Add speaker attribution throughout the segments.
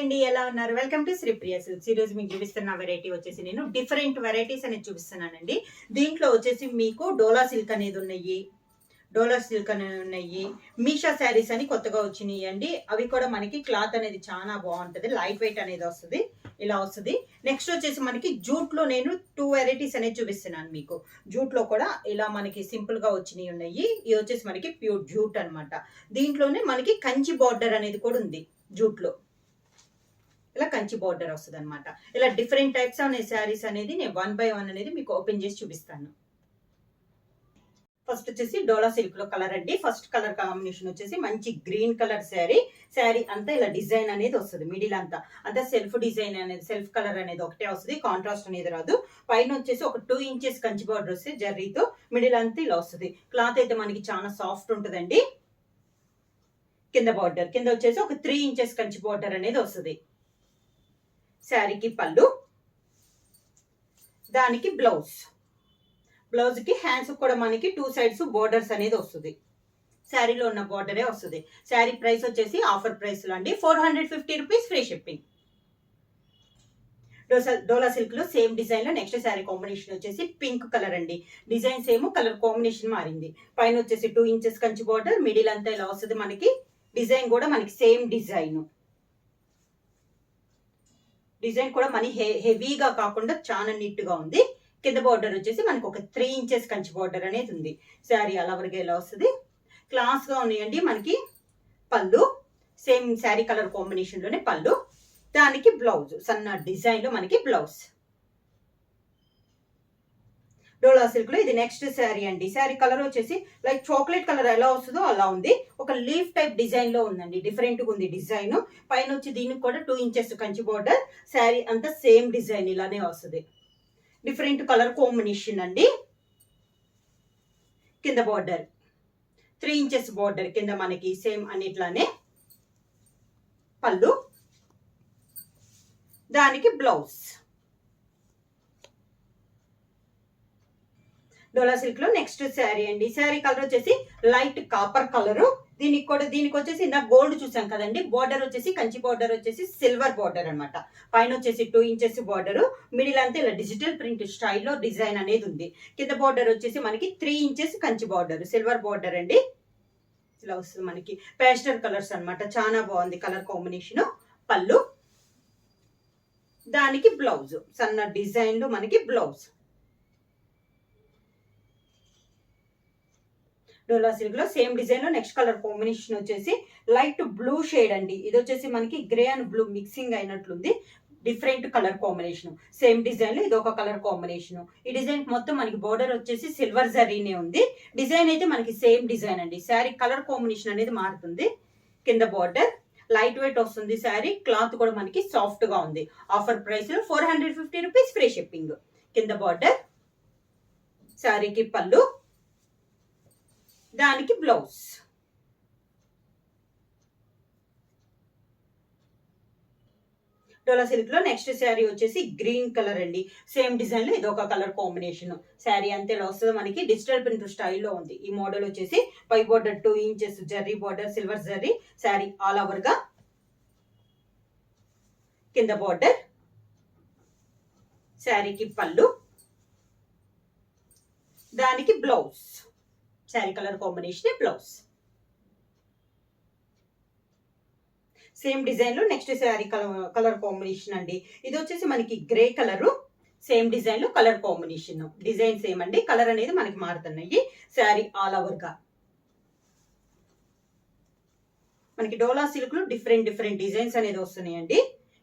Speaker 1: అండి ఎలా ఉన్నారు? వెల్కమ్ టు శ్రీప్రియ సిల్క్స్ ఈ రోజు మీకు చూపిస్తున్న వెరైటీ వచ్చేసి నేను డిఫరెంట్ వెరైటీస్ అనేది చూపిస్తున్నానండి. దీంట్లో వచ్చేసి మీకు డోలా సిల్క్ అనేది ఉన్నాయి. డోలా సిల్క్ అనేది ఉన్నాయి. మీషా శారీస్ అని కొత్తగా వచ్చినాయి అండి. అవి కూడా మనకి క్లాత్ అనేది చాలా బాగుంటుంది. లైట్ వెయిట్ అనేది వస్తుంది. ఇలా వస్తుంది. నెక్స్ట్ వచ్చేసి మనకి జూట్లో నేను టూ వెరైటీస్ అనేది చూపిస్తున్నాను మీకు. జూట్లో కూడా ఇలా మనకి సింపుల్గా వచ్చినాయి ఉన్నాయి. ఇది వచ్చేసి మనకి ప్యూర్ జూట్ అన్నమాట. దీంట్లోనే మనకి కంచి బార్డర్ అనేది కూడా ఉంది జూట్లో. ఇలా కంచి బార్డర్ వస్తుంది అనమాట ఇలా డిఫరెంట్ టైప్స్ ఆఫ్ శారీస్ అనేది నేను వన్ బై వన్ అనేది మీకు ఓపెన్ చేసి చూపిస్తాను. ఫస్ట్ వచ్చేసి డోలా సిల్క్లో కలర్ అండి. ఫస్ట్ కలర్ కాంబినేషన్ వచ్చేసి మంచి గ్రీన్ కలర్ శారీ శారీ అంతా ఇలా డిజైన్ అనేది వస్తుంది మిడిల్ అంతా. అంతా సెల్ఫ్ డిజైన్ అనేది సెల్ఫ్ కలర్ అనేది ఒకటే వస్తుంది కాంట్రాస్ట్ అనేది రాదు. పైన వచ్చేసి ఒక టూ ఇంచెస్ కంచి బార్డర్ వస్తే జర్రీతో మిడిల్ అంతా ఇలా వస్తుంది. క్లాత్ అయితే మనకి చాలా సాఫ్ట్ ఉంటుందండి. కింద బార్డర్ కింద వచ్చేసి ఒక త్రీ ఇంచెస్ కంచి బార్డర్ అనేది వస్తుంది. శారీకి పళ్ళు దానికి బ్లౌజ్ బ్లౌజ్కి హ్యాండ్స్ కూడా మనకి టూ సైడ్స్ బోర్డర్స్ అనేది వస్తుంది. శారీలో ఉన్న బోర్డరే వస్తుంది. శారీ ప్రైస్ వచ్చేసి ఆఫర్ ప్రైస్లో అండి. Four hundred fifty rupees free shipping dosa Dola సిల్క్లో సేమ్ డిజైన్లో నెక్స్ట్ శారీ కాంబినేషన్ వచ్చేసి పింక్ కలర్ అండి. డిజైన్ సేమ్ కలర్ కాంబినేషన్ మారింది. పైన వచ్చేసి two inches Kanchi border middle అంతా ఇలా వస్తుంది మనకి. డిజైన్ కూడా మనకి సేమ్ డిజైన్ డిజైన్ కూడా మనీ హె హెవీగా కాకుండా చాలా నీట్గా ఉంది. కింద బార్డర్ వచ్చేసి మనకు ఒక త్రీ ఇంచెస్ కంచి బార్డర్ అనేది ఉంది. శారీ అలా వరకు ఎలా వస్తుంది. క్లాస్గా ఉన్నాయండి మనకి పళ్ళు. సేమ్ శారీ కలర్ కాంబినేషన్లోనే పళ్ళు. దానికి బ్లౌజ్. సన్న డిజైన్లో మనకి బ్లౌజ్. డోలా సిల్క్లో ఇది నెక్స్ట్ శారీ అండి. శారీ కలర్ వచ్చేసి లైక్ చాక్లెట్ కలర్ ఎలా వస్తుందో అలా ఉంది. ఒక లీఫ్ టైప్ డిజైన్లో ఉందండి. డిఫరెంట్గా ఉంది డిజైన్. పైన వచ్చి దీనికి కూడా two inches Kanchi border. Sari అంతా సేమ్ డిజైన్ ఇలానే వస్తుంది. డిఫరెంట్ కలర్ కాంబినేషన్ అండి. కింద బార్డర్. త్రీ ఇంచెస్ బార్డర్ కింద మనకి సేమ్ అన్నిట్లానే. పళ్ళు. దానికి బ్లౌజ్. డోలా సిల్క్లో నెక్స్ట్ శారీ అండి. శారీ కలర్ వచ్చేసి లైట్ కాపర్ కలరు. దీనికి కూడా దీనికి వచ్చేసి ఇందాక గోల్డ్ చూసాం కదండి. బార్డర్ వచ్చేసి కంచి బార్డర్ వచ్చేసి సిల్వర్ బార్డర్ అనమాట పైన వచ్చేసి టూ ఇంచెస్ బార్డర్. మిడిల్ అంతా ఇలా డిజిటల్ ప్రింట్ స్టైల్లో డిజైన్ అనేది ఉంది. కింద బార్డర్ వచ్చేసి మనకి three inches Kanchi border. Silver border అండి. ఇలా వస్తుంది మనకి. పేస్టల్ కలర్స్ అనమాట చాలా బాగుంది కలర్ కాంబినేషన్. పళ్ళు. దానికి బ్లౌజ్. సన్న డిజైన్లు మనకి బ్లౌజ్. డోలా సిల్క్లో సేమ్ డిజైన్లో నెక్స్ట్ కలర్ కాంబినేషన్ వచ్చేసి లైట్ బ్లూ షేడ్ అండి. ఇది వచ్చేసి మనకి grey and blue mixing అయినట్లుంది. Different colour combination. Same డిజైన్లో ఇది ఒక కలర్ కాంబినేషన్. ఈ డిజైన్ మొత్తం మనకి బోర్డర్ వచ్చేసి సిల్వర్ జరీనే ఉంది. డిజైన్ అయితే మనకి సేమ్ డిజైన్ అండి. శారీ కలర్ కాంబినేషన్ అనేది మారుతుంది కింద బార్డర్. లైట్ వెయిట్ వస్తుంది శారీ. క్లాత్ కూడా మనకి సాఫ్ట్గా ఉంది. ఆఫర్ ప్రైస్లో four hundred fifty rupees free shipping కింద బార్డర్. శారీకి పళ్ళు. దానికి బ్లౌజ్. డోలా సిల్క్లో నెక్స్ట్ శారీ వచ్చేసి గ్రీన్ కలర్ అండి. సేమ్ డిజైన్లో ఇది ఒక కలర్ కాంబినేషన్. శారీ అంతే వస్తుంది మనకి. డిజిటల్ ప్రింట్ స్టైల్లో ఉంది. ఈ మోడల్ వచ్చేసి పై border two inches zari border silver zari sari all ఓవర్గా కింద బోర్డర్ శారీకి పళ్ళు దానికి blouse. Sari colour combination blouse same డిజైన్లో next sari colour colour combination అండి. ఇది వచ్చేసి మనకి గ్రే కలర్ సేమ్ డిజైన్లో కలర్ కాంబినేషన్ డిజైన్ సేమ్ అండి. కలర్ అనేది మనకి మారుతున్నాయి. శారీ ఆల్ ఓవర్గా. మనకి డోలా సిల్క్లో డిఫరెంట్ డిఫరెంట్ డిజైన్స్ అనేది వస్తున్నాయండి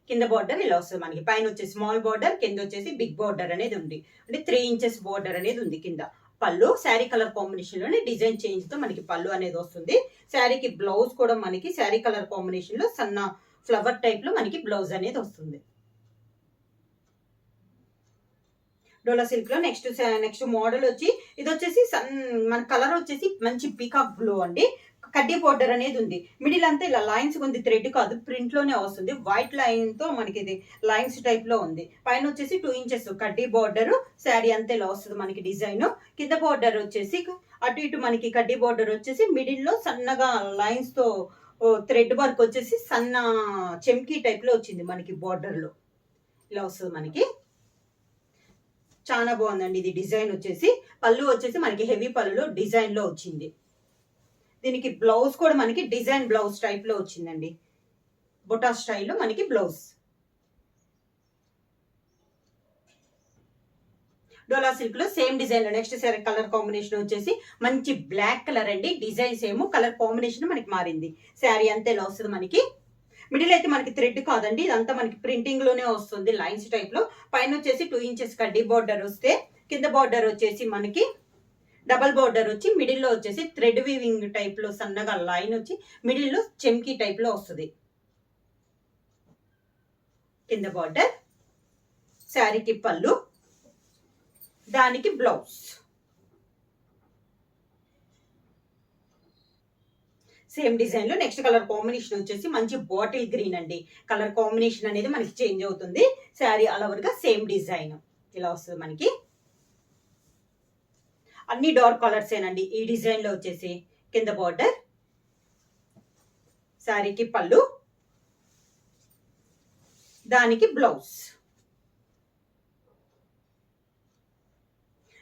Speaker 1: కింద బార్డర్ ఇలా వస్తుంది మనకి. పైన వచ్చేసి స్మాల్ బార్డర్ కింద వచ్చేసి బిగ్ బార్డర్ అనేది ఉంది. అంటే త్రీ ఇంచెస్ బార్డర్ అనేది ఉంది కింద. పళ్ళు శారీ కలర్ కాంబినేషన్లోనే డిజైన్ చేంజ్తో మనకి పళ్ళు అనేది వస్తుంది. శారీకి బ్లౌజ్ కూడా మనకి శారీ కలర్ కాంబినేషన్లో సన్న ఫ్లవర్ టైప్లో మనకి బ్లౌజ్ అనేది వస్తుంది. డోలా సిల్క్లో నెక్స్ట్ నెక్స్ట్ మోడల్ వచ్చి ఇది వచ్చేసి సన్ మన కలర్ వచ్చేసి మంచి పీకాక్ బ్లూ అండి. కడ్డీ బోర్డర్ అనేది ఉంది. మిడిల్ అంతా ఇలా లైన్స్ ఉంది. థ్రెడ్ కాదు. ప్రింట్లోనే వస్తుంది. వైట్ లైన్తో మనకి ఇది లైన్స్ టైప్లో ఉంది. పైన వచ్చేసి టూ ఇంచెస్ కడ్డీ బోర్డర్ శారీ అంతా ఇలా వస్తుంది మనకి డిజైన్. కింద బోర్డర్ వచ్చేసి అటు ఇటు మనకి కడ్డీ బోర్డర్ వచ్చేసి మిడిల్లో సన్నగా లైన్స్తో థ్రెడ్ వర్క్ వచ్చేసి సన్న చెమ్కీ టైప్లో వచ్చింది మనకి బార్డర్లో. ఇలా వస్తుంది మనకి. చాలా బాగుందండి ఇది డిజైన్ వచ్చేసి. పళ్ళు వచ్చేసి మనకి హెవీ పళ్ళులో డిజైన్లో వచ్చింది. దీనికి బ్లౌజ్ కూడా మనకి డిజైన్ బ్లౌజ్ టైప్లో వచ్చిందండి. బొటా స్టైల్లో మనకి బ్లౌజ్ డోలా సిల్క్లో సేమ్ డిజైన్లో నెక్స్ట్ సరే కలర్ కాంబినేషన్ వచ్చేసి మంచి బ్లాక్ కలర్ అండి. డిజైన్ సేమ్ కలర్ కాంబినేషన్ మనకి మారింది. శారీ అంతే ఇలా వస్తుంది మనకి. మిడిల్ అయితే మనకి థ్రెడ్ కాదండి. ఇదంతా మనకి ప్రింటింగ్లోనే వస్తుంది లైన్స్ టైప్లో. పైన వచ్చేసి టూ ఇంచెస్ కడ్డీ బార్డర్ వస్తే కింద బార్డర్ వచ్చేసి మనకి డబల్ బోర్డర్ వచ్చి మిడిల్లో వచ్చేసి థ్రెడ్ వీవింగ్ టైప్లో సన్నగా లైన్ వచ్చి మిడిల్లో చెమ్కీ టైప్ వస్తుంది. కింద బార్డర్ శారీకి పళ్ళు దానికి బ్లౌజ్. సేమ్ డిజైన్లో నెక్స్ట్ కలర్ కాంబినేషన్ వచ్చేసి మంచి బాటిల్ గ్రీన్ అండి. కలర్ కాంబినేషన్ అనేది మనకి చేంజ్ అవుతుంది. శారీ అలవర్గా సేమ్ డిజైన్. ఇలా వస్తుంది మనకి. అన్ని డార్క్ కలర్స్ ఏనండి. ఈ డిజైన్లో వచ్చేసి కింద బార్డర్ శారీకి పళ్ళు దానికి బ్లౌజ్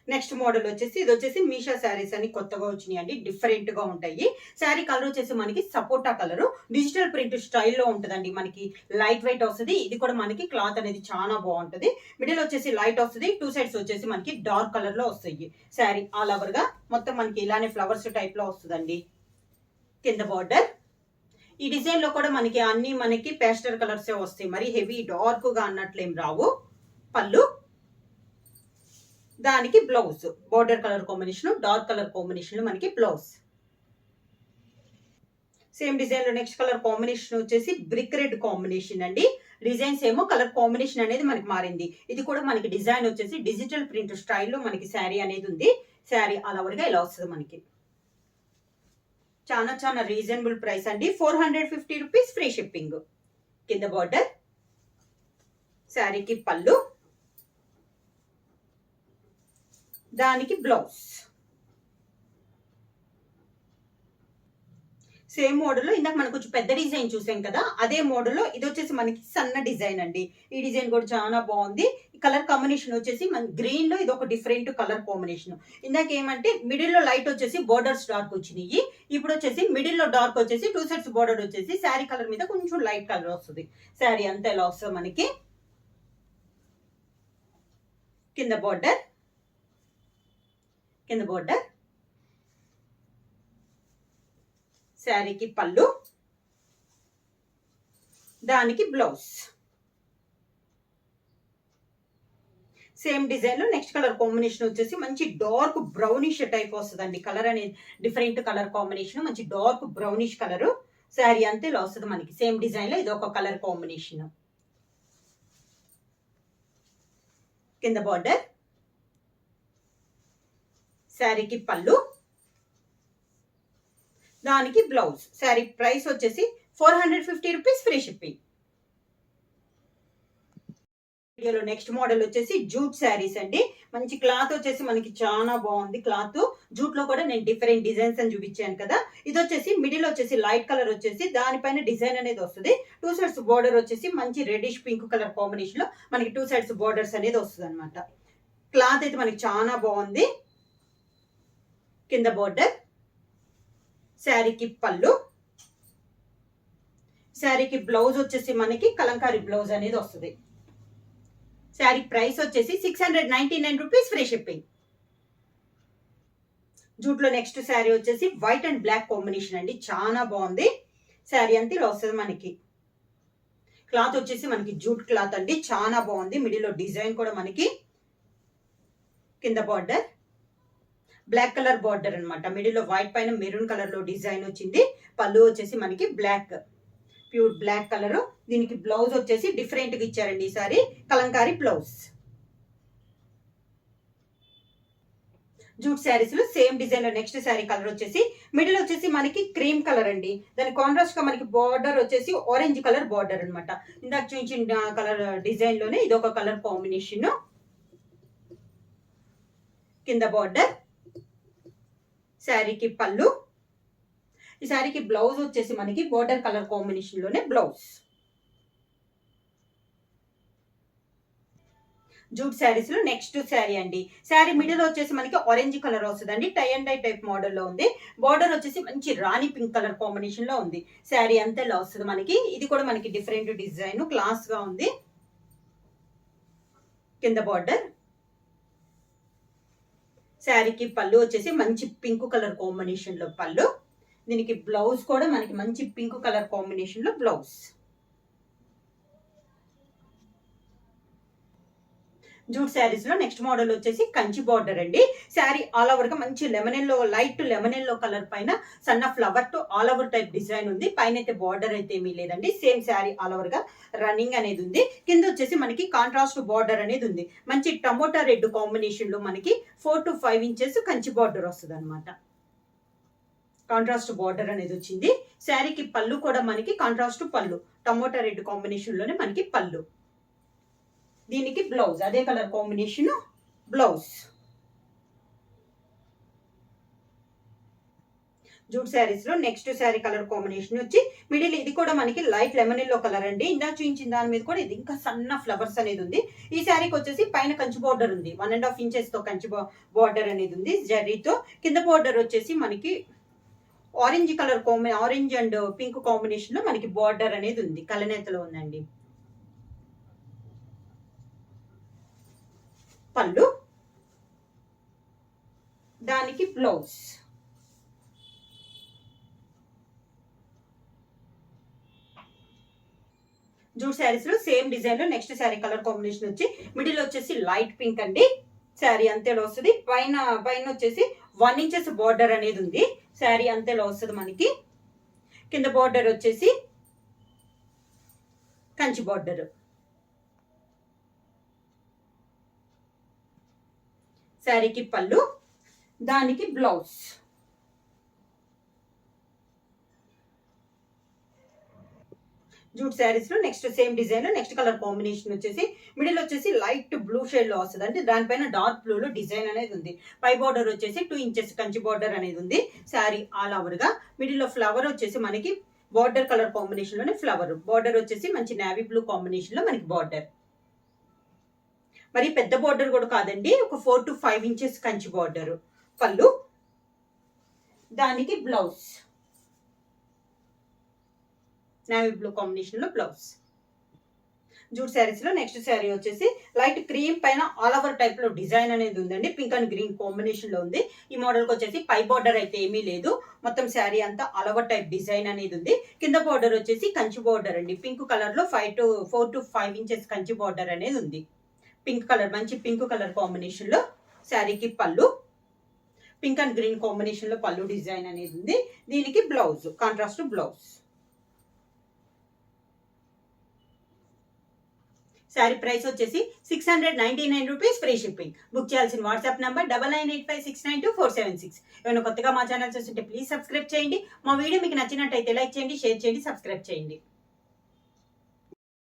Speaker 1: నెక్స్ట్ మోడల్ వచ్చేసి ఇది వచ్చేసి మీషా శారీస్ అని కొత్తగా వచ్చినాయి అండి. డిఫరెంట్గా ఉంటాయి. శారీ కలర్ వచ్చేసి మనకి సపోటా కలర్. డిజిటల్ ప్రింట్ స్టైల్లో ఉంటుందండి. మనకి లైట్ వెయిట్ వస్తుంది. ఇది కూడా మనకి క్లాత్ అనేది చాలా బాగుంటుంది. మిడిల్ వచ్చేసి లైట్ వస్తుంది. టూ సైడ్స్ వచ్చేసి మనకి డార్క్ కలర్లో వస్తాయి. శారీ ఆల్ ఓవర్గా మొత్తం మనకి ఇలానే ఫ్లవర్స్ టైప్లో వస్తుందండి. కింద బార్డర్ ఈ డిజైన్లో కూడా మనకి అన్ని మనకి పేస్టర్ కలర్సే వస్తాయి. మరి హెవీ డార్క్గా అన్నట్లేం రావు. పళ్ళు. దానికి blouse border colour combination dark colour combination మనకి బ్లౌజ్ సేమ్ డిజైన్లో నెక్స్ట్ కలర్ కాంబినేషన్ వచ్చేసి బ్రిక్ రెడ్ కాంబినేషన్ అండి. డిజైన్స్ ఏమో కలర్ కాంబినేషన్ అనేది మనకి మారింది. ఇది కూడా మనకి డిజైన్ వచ్చేసి డిజిటల్ ప్రింట్ స్టైల్లో మనకి శారీ అనేది ఉంది. శారీ అలవర్గా ఇలా వస్తుంది మనకి. చాలా చాలా రీజనబుల్ ప్రైస్ అండి. Four hundred fifty rupees free shipping కింద బార్డర్ శారీకి పళ్ళు. దానికి బ్లౌజ్. సేమ్ మోడల్లో ఇందాక మనకు కొంచెం పెద్ద డిజైన్ చూసాం కదా అదే మోడల్లో ఇది వచ్చేసి మనకి సన్న డిజైన్ అండి. ఈ డిజైన్ కూడా చాలా బాగుంది. ఈ కలర్ కాంబినేషన్ వచ్చేసి మన గ్రీన్లో ఇది ఒక డిఫరెంట్ కలర్ కాంబినేషన్. ఇందాక ఏమంటే మిడిల్లో లైట్ వచ్చేసి బోర్డర్స్ డార్క్ వచ్చినాయి. ఇప్పుడు వచ్చేసి మిడిల్లో డార్క్ వచ్చేసి టూ సైడ్స్ బోర్డర్ వచ్చేసి శారీ కలర్ మీద కొంచెం లైట్ కలర్ వస్తుంది. శారీ అంతా ఎలా వస్తుంది మనకి. కింద బోర్డర్. కింద బోర్డర్ శారీకి పళ్ళు. దానికి బ్లౌజ్ సేమ్ డిజైన్లో నెక్స్ట్ కలర్ కాంబినేషన్ వచ్చేసి మంచి డార్క్ బ్రౌనిష్ టైప్ వస్తుందండి. కలర్ అనేది డిఫరెంట్ కలర్ కాంబినేషన్ మంచి డార్క్ బ్రౌనిష్ కలర్ శారీ అంతే ఇలా వస్తుంది మనకి. సేమ్ డిజైన్లో ఇది ఒక కలర్ కాంబినేషన్ కింద బార్డర్ శారీకి పళ్ళు దానికి బ్లౌజ్ శారీ ప్రైస్ వచ్చేసి four hundred fifty rupees free shipping వీడియోలో నెక్స్ట్ మోడల్ వచ్చేసి జూట్ శారీస్ అండి. మంచి క్లాత్ వచ్చేసి మనకి చాలా బాగుంది. క్లాత్ జూట్లో కూడా నేను డిఫరెంట్ డిజైన్స్ అని చూపించాను కదా. ఇది వచ్చేసి మిడిల్ వచ్చేసి లైట్ కలర్ వచ్చేసి దానిపైన డిజైన్ అనేది వస్తుంది. టూ సైడ్స్ బోర్డర్ వచ్చేసి మంచి రెడిష్ పింక్ కలర్ కాంబినేషన్లో మనకి టూ సైడ్స్ బోర్డర్స్ అనేది వస్తుంది క్లాత్ అయితే మనకి చాలా బాగుంది. కింద బోర్డర్ శారీకి పళ్ళు శారీకి బ్లౌజ్ వచ్చేసి మనకి కలంకారీ బ్లౌజ్ అనేది వస్తుంది. శారీ ప్రైస్ వచ్చేసి six hundred ninety nine rupees free shipping జూట్లో next sari వచ్చేసి వైట్ అండ్ బ్లాక్ కాంబినేషన్ అండి. చాలా బాగుంది. శారీ అంతా ఇలా వస్తుంది మనకి. క్లాత్ వచ్చేసి మనకి జూట్ క్లాత్ అండి. చాలా బాగుంది. మిడిల్లో డిజైన్ కూడా మనకి. కింద బార్డర్ బ్లాక్ కలర్ బార్డర్ అనమాట మిడిల్లో వైట్ పైన మెరూన్ కలర్లో డిజైన్ వచ్చింది. పళ్ళు వచ్చేసి మనకి బ్లాక్ ప్యూర్ బ్లాక్ కలర్ దీనికి బ్లౌజ్ వచ్చేసి డిఫరెంట్గా ఇచ్చారండి ఈసారి కలంకారీ బ్లౌజ్ జూట్ శారీస్లో సేమ్ డిజైన్లో నెక్స్ట్ శారీ కలర్ వచ్చేసి మిడిల్ వచ్చేసి మనకి క్రీమ్ కలర్ అండి. దాని కాంట్రాస్ట్గా మనకి బార్డర్ వచ్చేసి ఆరెంజ్ కలర్ బార్డర్ అనమాట ఇందాక చూపించిన కలర్ డిజైన్లోనే ఇది ఒక కలర్ కాంబినేషన్ కింద బార్డర్ శారీకి పళ్ళు. ఈ శారీకి బ్లౌజ్ వచ్చేసి మనకి బోర్డర్ కలర్ కాంబినేషన్లోనే బ్లౌజ్. జూట్ శారీస్లో నెక్స్ట్ శారీ అండి. శారీ మిడిల్ వచ్చేసి మనకి ఆరెంజ్ కలర్ వస్తుందండి. టై అండ్ డై టైప్ మోడల్లో ఉంది. బార్డర్ వచ్చేసి మంచి రాణి పింక్ కలర్ కాంబినేషన్లో ఉంది. శారీ అంతా ఇలా వస్తుంది మనకి. ఇది కూడా మనకి డిఫరెంట్ డిజైన్ క్లాస్గా ఉంది. కింద బార్డర్ శారీకి పళ్ళు వచ్చేసి మంచి పింక్ కలర్ కాంబినేషన్లో పళ్ళు. దీనికి బ్లౌజ్ కూడా మనకి మంచి పింక్ కలర్ కాంబినేషన్లో బ్లౌజ్. జూట్ శారీస్లో నెక్స్ట్ మోడల్ వచ్చేసి కంచి బార్డర్ అండి. శారీ ఆల్ ఓవర్గా మంచి lemon yellow light lemon yellow colour పైన సన్న flower to all over type design ఉంది. పైన అయితే బార్డర్ అయితే ఏమీ లేదండి. సేమ్ శారీ ఆల్ ఓవర్గా రన్నింగ్ అనేది ఉంది. కింద వచ్చేసి మనకి కాంట్రాస్ట్ బార్డర్ అనేది ఉంది. మంచి టమోటా రెడ్ కాంబినేషన్లో మనకి four to five inches Kanchi border వస్తుంది అనమాట కాంట్రాస్ట్ బార్డర్ అనేది వచ్చింది. శారీకి పళ్ళు కూడా మనకి కాంట్రాస్ట్ పళ్ళు. టమోటా రెడ్ కాంబినేషన్లోనే మనకి పళ్ళు. దీనికి బ్లౌజ్ అదే కలర్ కాంబినేషన్ బ్లౌజ్ జూట్ శారీస్లో నెక్స్ట్ శారీ కలర్ కాంబినేషన్ వచ్చి మిడిల్ ఇది కూడా మనకి లైట్ లెమన్ ఎల్లో కలర్ అండి. ఇందా చూపించిన దాని మీద కూడా ఇది ఇంకా సన్న ఫ్లవర్స్ అనేది ఉంది. ఈ శారీకి వచ్చేసి పైన కంచి బార్డర్ ఉంది. వన్ అండ్ హాఫ్ ఇంచెస్తో కంచి బార్డర్ అనేది ఉంది. జర్రీతో కింద బార్డర్ వచ్చేసి మనకి orange colour combi orange and pink కాంబినేషన్లో మనకి బార్డర్ అనేది ఉంది. కలనేతలో ఉందండి. పళ్ళు దానికి బ్లౌజ్. జూట్ శారీస్లో సేమ్ డిజైన్లో నెక్స్ట్ శారీ కలర్ కాంబినేషన్ వచ్చి మిడిల్ వచ్చేసి లైట్ పింక్ అండి. శారీ అంతేలో వస్తుంది? పైన పైన వచ్చేసి వన్ ఇంచెస్ బార్డర్ అనేది ఉంది. శారీ అంతేలో వస్తుంది మనకి? కింద బార్డర్ వచ్చేసి కంచి బార్డర్. శారీకి పళ్ళు దానికి బ్లౌజ్. జూట్ శారీస్లో next same design next colour combination వచ్చేసి మిడిల్ వచ్చేసి లైట్ బ్లూ షేడ్లో వస్తుంది. అంటే దానిపైన డార్క్ బ్లూ లో డిజైన్ అనేది ఉంది. పై బార్డర్ వచ్చేసి టూ ఇంచెస్ కంచి బార్డర్ అనేది ఉంది. శారీ ఆల్ ఓవర్గా మిడిల్లో ఫ్లవర్ వచ్చేసి మనకి బార్డర్ కలర్ కాంబినేషన్లోనే ఫ్లవర్. బార్డర్ వచ్చేసి మంచి నావీ బ్లూ కాంబినేషన్లో మనకి బార్డర్. మరి పెద్ద బార్డర్ కూడా కాదండి ఒక four to five inches Kanchi border పళ్ళు. దానికి బ్లౌజ్ నావీ బ్లూ కాంబినేషన్లో బ్లౌజ్ జూట్ శారీస్లో నెక్స్ట్ శారీ వచ్చేసి లైట్ క్రీమ్ పైన ఆల్ ఓవర్ టైప్లో డిజైన్ అనేది ఉందండి. పింక్ అండ్ గ్రీన్ కాంబినేషన్లో ఉంది. ఈ మోడల్కి వచ్చేసి పై బార్డర్ అయితే ఏమీ లేదు. మొత్తం శారీ అంతా ఆల్ ఓవర్ టైప్ డిజైన్ అనేది ఉంది. కింద బార్డర్ వచ్చేసి కంచి బార్డర్ అండి. పింక్ కలర్లో five to four to five inches Kanchi border అనేది ఉంది. పింక్ కలర్ మంచి పింక్ కలర్ కాంబినేషన్లో శారీకి పళ్ళు. పింక్ అండ్ గ్రీన్ కాంబినేషన్లో పళ్ళు డిజైన్ అనేది ఉంది. దీనికి blouse contrast blouse. Sari price వచ్చేసి six hundred ninety nine rupees free shipping book చేయాల్సిన WhatsApp number double nine eight five six nine two four seven six ఏమైనా కొత్తగా మా ఛానల్ చూస్తుంటే ప్లీజ్ సబ్స్క్రైబ్ చేయండి. మా వీడియో మీకు నచ్చినట్టయితే లైక్ చేయండి షేర్ చేయండి సబ్స్క్రైబ్ చేయండి.